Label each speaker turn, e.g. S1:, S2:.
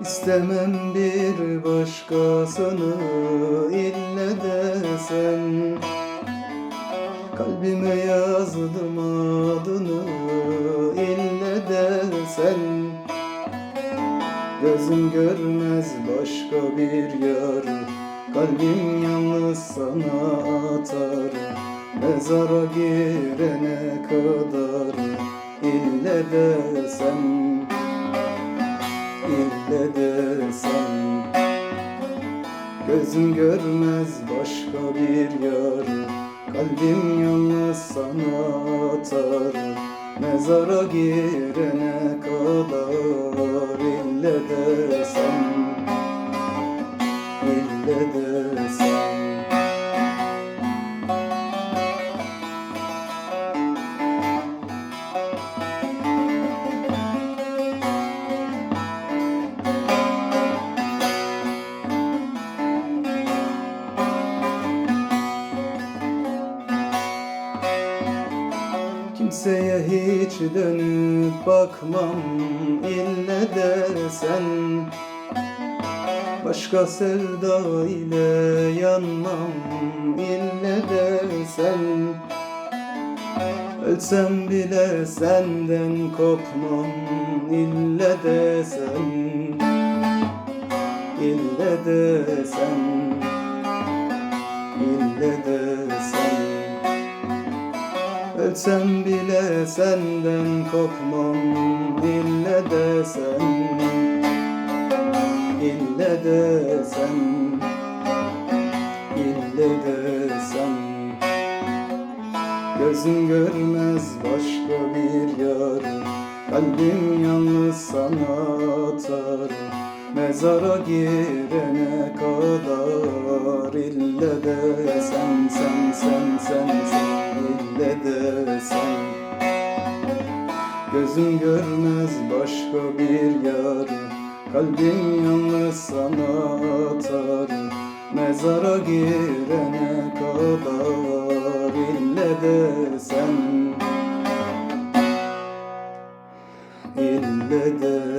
S1: İstemem bir başkasını ille de sen. Kalbime yazdım adını ille de sen. Gözüm görmez başka bir yar Kalbim yalnız sana atar. Mezara girene kadar ille de sen ille de sen Gözüm görmez başka bir yar. Kalbim yalnız sana atar Mezara girene kadar. İlle de sen ille de Kimseye hiç dönüp bakmam ille de sen. Başka sevda ile yanmam ille de sen. Ölsem bile senden kopmam ille de sen. İlle de sen. İlle de Ölsem bile senden kopmam ille de sen İlle de sen İlle de sen. Gözüm görmez başka bir yar Kalbim yalnız sana atar. Mezara girene kadar gidersen Gözüm görmez başka bir yarı Kalbim yalnız sana atar Mezara girene kadar. İlle de İlle de